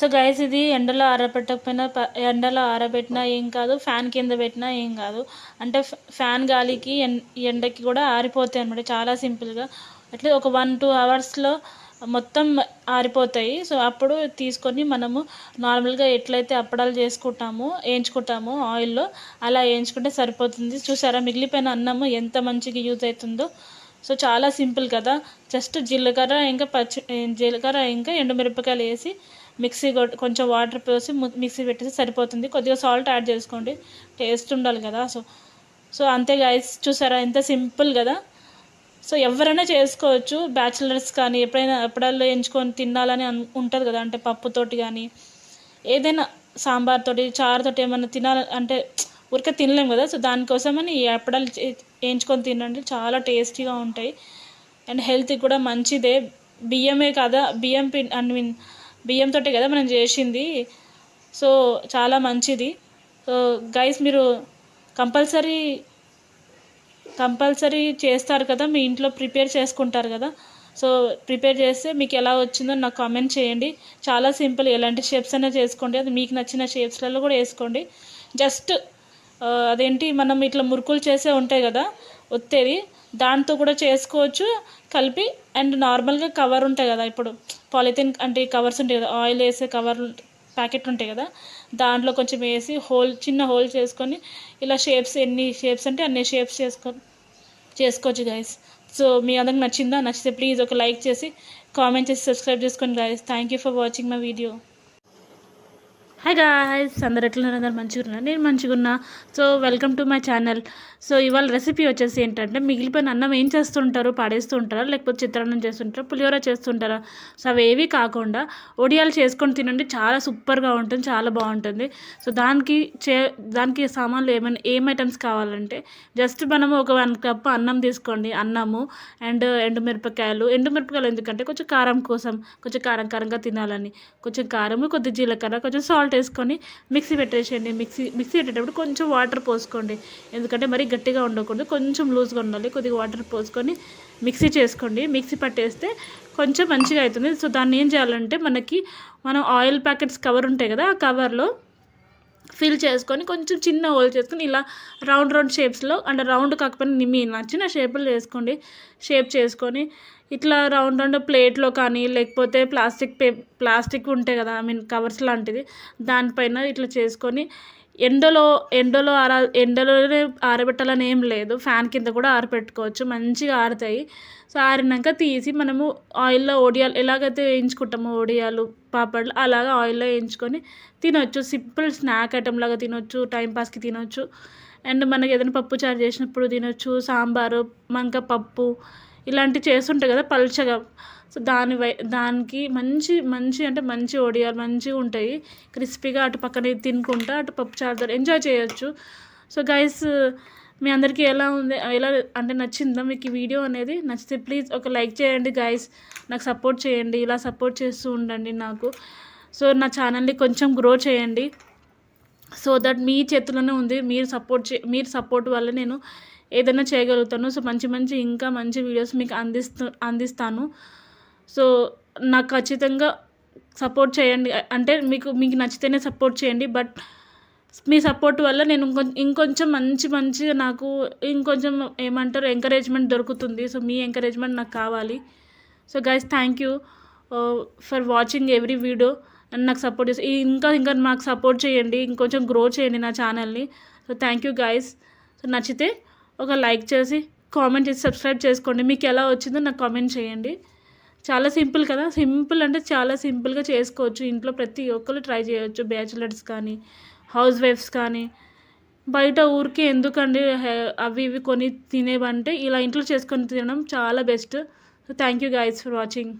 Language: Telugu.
సో గైస్ ఇది ఎండలో ఆరబెట్టకపోయినా ఎండలో ఆరబెట్టినా ఏం కాదు ఫ్యాన్ కింద పెట్టినా ఏం కాదు. అంటే ఫ్యాన్ గాలికి ఎండకి కూడా ఆరిపోతాయి అనమాట చాలా సింపుల్గా అట్లా ఒక వన్ టూ అవర్స్లో మొత్తం ఆరిపోతాయి. సో అప్పుడు తీసుకొని మనము నార్మల్గా ఎట్లయితే అప్పడాలు చేసుకుంటామో వేయించుకుంటామో ఆయిల్లో అలా వేయించుకుంటే సరిపోతుంది. చూసారా మిగిలిపోయిన అన్నము ఎంత మంచిగా యూజ్ అవుతుందో. సో చాలా సింపుల్ కదా. జస్ట్ జీలకర్ర ఇంకా పచ్చి జీలకర్ర ఇంకా ఎండుమిరపకాయలు వేసి మిక్సీ కొంచెం వాటర్ పోసి మిక్సీ పెట్టేసి సరిపోతుంది. కొద్దిగా సాల్ట్ యాడ్ చేసుకోండి. టేస్ట్ ఉండాలి కదా సో సో అంతే గైస్ చూసారా? ఎంత సింపుల్ కదా? సో ఎవరైనా చేసుకోవచ్చు. బ్యాచిలర్స్ కానీ ఎప్పుడైనా ఎప్పుడల్లో ఎంచుకొని తినాలని అన్ ఉంటుంది కదా? అంటే పప్పుతోటి కానీ ఏదైనా సాంబార్ తోటి చారుతోటి ఏమైనా తినాలి అంటే ఊరికే తినలేం కదా? సో దానికోసమని ఈ అప్పడాలు వేయించుకొని తినండి. చాలా టేస్టీగా ఉంటాయి. అండ్ హెల్త్కి కూడా మంచిదే. బియ్యమే కదా? బియ్యం పి ఐ మీన్ బియ్యంతో కదా మనం చేసింది. సో చాలా మంచిది. సో గైస్ మీరు కంపల్సరీ కంపల్సరీ చేస్తారు కదా మీ ఇంట్లో ప్రిపేర్ చేసుకుంటారు కదా. సో ప్రిపేర్ చేస్తే మీకు ఎలా వచ్చిందో నాకు కామెంట్ చేయండి. చాలా సింపుల్ ఎలాంటి షేప్స్ అయినా చేసుకోండి. అది మీకు నచ్చిన షేప్స్లలో కూడా వేసుకోండి. జస్ట్ అదేంటి మనం ఇట్లా మురుకులు చేసే ఉంటాయి కదా ఒత్తేది. దాంతో కూడా చేసుకోవచ్చు. కలిపి అండ్ నార్మల్గా కవర్ ఉంటాయి కదా ఇప్పుడు పాలిథిన్ అంటే కవర్స్ ఉంటాయి కదా ఆయిల్ వేసే కవర్ ప్యాకెట్ ఉంటాయి కదా దాంట్లో కొంచెం వేసి హోల్ చిన్న హోల్ చేసుకొని ఇలా షేప్స్ ఎన్ని షేప్స్ అంటే అన్ని షేప్స్ చేసుకో చేసుకోవచ్చు గైస్ సో మీ అందరికి నచ్చిందా? నచ్చితే ప్లీజ్ ఒక లైక్ చేసి కామెంట్ చేసి సబ్స్క్రైబ్ చేసుకోండి guys thank you for watching my video hi guys అందరు ఎట్లున్నారు అందరు మంచిగా ఉన్నారు? నేను మంచిగా ఉన్నా. So welcome to my channel so ఇవాళ రెసిపీ వచ్చేసి ఏంటంటే మిగిలిపోయిన అన్నం ఏం చేస్తుంటారు? పాడేస్తూ ఉంటారా? లేకపోతే చిత్రాన్నం చేస్తుంటారా? పులిహోర చేస్తుంటారా? సో అవి ఏవి కాకుండా ఒడియాలు చేసుకొని తినండి. చాలా సూపర్గా ఉంటుంది చాలా బాగుంటుంది. సో దానికి చే దానికి సామాన్లు ఏమైనా ఏం ఐటమ్స్ కావాలంటే జస్ట్ మనము ఒక వన్ కప్ అన్నం తీసుకోండి. అన్నము అండ్ ఎండుమిరపకాయలు. ఎండుమిరపకాయలు ఎందుకంటే కొంచెం కారం కోసం కొంచెం కారం కారంగా తినాలని. కొంచెం కారము కొద్ది జీలకర్ర కొంచెం సాల్ట్ వేసుకొని మిక్సీ పెట్టేసేయండి. మిక్సీ మిక్సీ పెట్టేటప్పుడు కొంచెం వాటర్ పోసుకోండి. ఎందుకంటే మరీ గట్టిగా ఉండకూడదు. కొంచెం లూజ్గా ఉండాలి. కొద్దిగా వాటర్ పోసుకొని మిక్సీ చేసుకోండి. మిక్సీ పట్టేస్తే కొంచెం మంచిగా అవుతుంది. సో దాన్ని ఏం చేయాలంటే మనకి మనం ఆయిల్ ప్యాకెట్స్ కవర్ ఉంటాయి కదా ఆ కవర్లో ఫిల్ చేసుకొని కొంచెం చిన్న హోల్ చేసుకొని ఇలా రౌండ్ రౌండ్ షేప్స్లో అంటే రౌండ్ కాకపోయినా మీ నచ్చిన షేపులు చేసుకోండి. షేప్ చేసుకొని ఇట్లా రౌండ్ రౌండ్ ప్లేట్లో కానీ లేకపోతే ప్లాస్టిక్ పే ప్లాస్టిక్ ఉంటాయి కదా ఐ మీన్ కవర్స్ లాంటిది దానిపైన ఇట్లా చేసుకొని ఎండలో ఎండలో ఆర ఎండలోనే ఆరబెట్టాలని ఏం లేదు. ఫ్యాన్ కింద కూడా ఆరబెట్టుకోవచ్చు. మంచిగా ఆరుతాయి. సో ఆరినాక తీసి మనము ఆయిల్లో ఒడియాలు ఎలాగైతే వేయించుకుంటామో ఒడియాలు పాపడ్లు అలాగా ఆయిల్లో వేయించుకొని తినొచ్చు. సింపుల్ స్నాక్ ఐటమ్ లాగా తినొచ్చు టైంపాస్కి తినొచ్చు. అండ్ మనకి ఏదైనా పప్పు చారు చేసినప్పుడు తినొచ్చు. సాంబారు మంక పప్పు ఇలాంటివి చేస్తుంటాయి కదా పల్చగా. సో దాని వై దానికి మంచి మంచి అంటే మంచి ఒడియాలు మంచిగా ఉంటాయి. క్రిస్పీగా అటు పక్కన తినుకుంటా అటు పప్పు చారుతారు ఎంజాయ్ చేయొచ్చు. సో గైస్ మీ అందరికీ ఎలా ఉంది ఎలా అంటే నచ్చిందా మీకు ఈ వీడియో అనేది నచ్చితే ప్లీజ్ ఒక లైక్ చేయండి గైస్. నాకు సపోర్ట్ చేయండి ఇలా సపోర్ట్ చేస్తూ ఉండండి నాకు. సో నా ఛానల్ని కొంచెం గ్రో చేయండి. సో దట్ మీ చేతిలోనే ఉంది మీరు సపోర్ట్ చే మీరు సపోర్ట్ వల్ల నేను ఏదైనా చేయగలుగుతాను. సో మంచి మంచి ఇంకా మంచి వీడియోస్ మీకు అందిస్తూ అందిస్తాను. సో నాకు ఖచ్చితంగా సపోర్ట్ చేయండి. అంటే మీకు మీకు నచ్చితేనే సపోర్ట్ చేయండి. బట్ మీ సపోర్ట్ వల్ల నేను ఇంకొం ఇంకొంచెం మంచి మంచి నాకు ఇంకొంచెం ఏమంటారు ఎంకరేజ్మెంట్ దొరుకుతుంది. సో మీ ఎంకరేజ్మెంట్ నాకు కావాలి. So guys thank you for watching every video and నాకు సపోర్ట్ చేసి ఇంకా ఇంకా నాకు సపోర్ట్ చేయండి. ఇంకొంచెం గ్రో చేయండి నా ఛానల్ని so thank you guys so నచ్చితే ఒక లైక్ చేసి కామెంట్ చేసి సబ్స్క్రైబ్ చేసుకోండి. మీకు ఎలా వచ్చిందో నాకు కామెంట్ చేయండి. చాలా సింపుల్ కదా? సింపుల్ అంటే చాలా సింపుల్గా చేసుకోవచ్చు. ఇంట్లో ప్రతి ఒక్కరు ట్రై చేయొచ్చు. బ్యాచులర్స్ కానీ హౌస్ వైఫ్స్ కానీ. బయట ఊరికి ఎందుకండి అవి ఇవి కొని తినేవంటే ఇలా ఇంట్లో చేసుకొని తినడం చాలా best. So thank you guys for watching